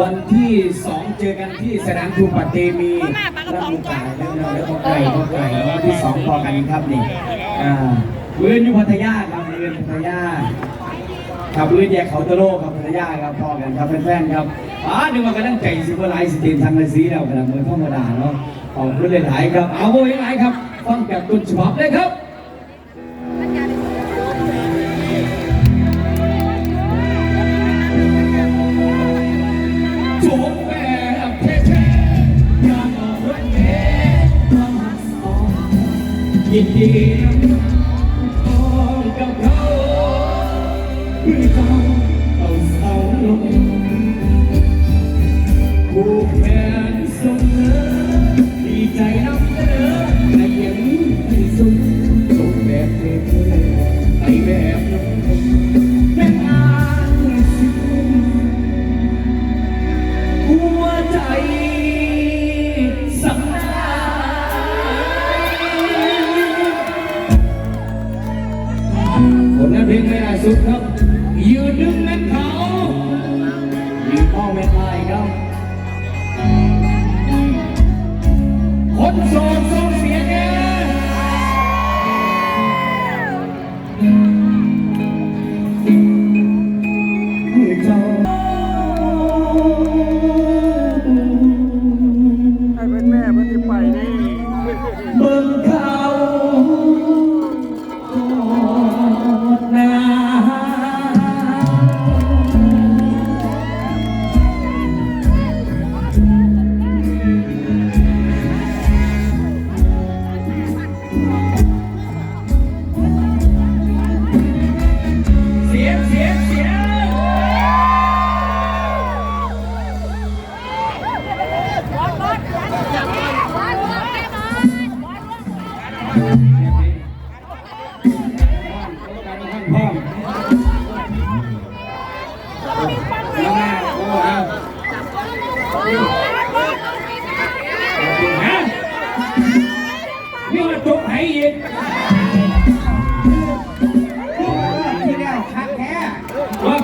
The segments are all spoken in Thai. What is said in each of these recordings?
วันที่สองเจอกันที่สนามทูปะเตมีรับมุกไก่เรื่องเราแล้วก็ไก่ก็ไก่วันที่สองพอกันครับนี่อ่าเวือนอยู่พัทยาครับเวือนพัทยาครับเวือนแยกเขาตะโลครับพัทยาครับพอกันครับแฟนๆครับอ่านึกว่ากำลังใจสิบหลายสิเต็มทางละสีแล้วกำลังมือธรรมดาเนาะขอบคุณหลายๆครับเอาไว้หลายครับฟังจากต้นฉบับเลยครับ ยินดีพร้อมกับเขาคือเจ้าเอาเสาลงผูกแขนเสมอดีใจนำ เพลงไม่ล่าสุดครับ ยืนนึงแม่เขายืนพ่อแม่ตายครับ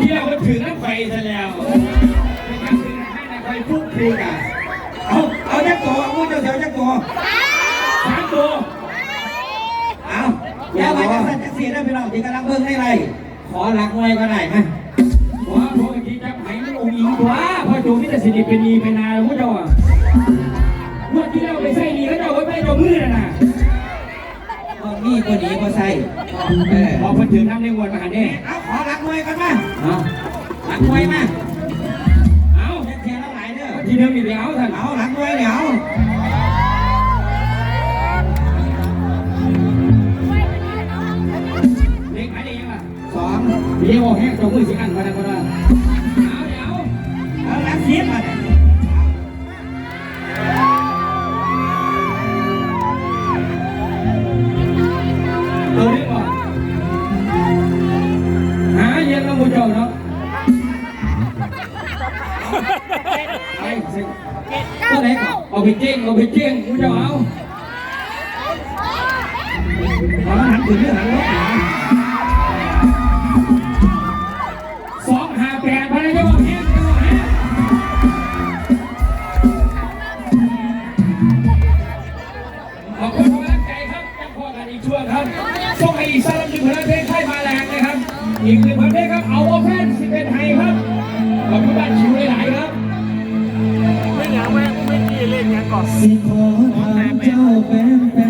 ว่าพี่เราถึงน้ำไฟซะแล้วไปทำถึงให้น้ำไฟปุ๊บดีกะเอาเอาจักตัวเอามือเจ้าเสียวจักตัวสามตัวเอาอย่าว่าจักสันจักสีนะพี่น้องที่กำลังเบิ่งให้ไรขอรักไว้ก็ได้ไหมว่าพวกที่จะไหมันองค์หญิงตัวพอจูมิตรสิริเป็นนีเป็นนายพวกเจ้าอะเมื่อที่เราไปใส่นีแล้วเจ้าไว้ไปเจ้ามือน่ะนะ เอานี่ตัวนี้ก็ใส่เออพอพอถึงน้ำในวันมาหาแน่เอาขอรักไว้กันมาเอารักไว้มาเอาจักเสียแล้วหลายเด้อทีเดิมอีกแล้วท่านเอารักไว้เดี๋ยวเด็กหายได้ยังล่ะสองเดี๋ยวแห้งเจ้ามือสิอันมาดังก็ ไอ้สิตัวไหนก่อนเอาไปเจ้งเอาไปเจ้งมูเจ้าเอาเอาหันถึงเรื่องหันรถสองห้าแปดพันเลยเจ้าแห้งเจ้าแห้งขอบคุณกำลังใจครับยังพอกันอีกช่วงครับส่งให้อีกสักหนึ่งผลงานเพลงค่ายมาแรงนะครับ อีกหนึ่งผลงานเพลงครับเอาว่าแฟนสิเป็นไทยครับขอบคุณบ้านชิวหลาย สิขอถามเจ้าแปมแปม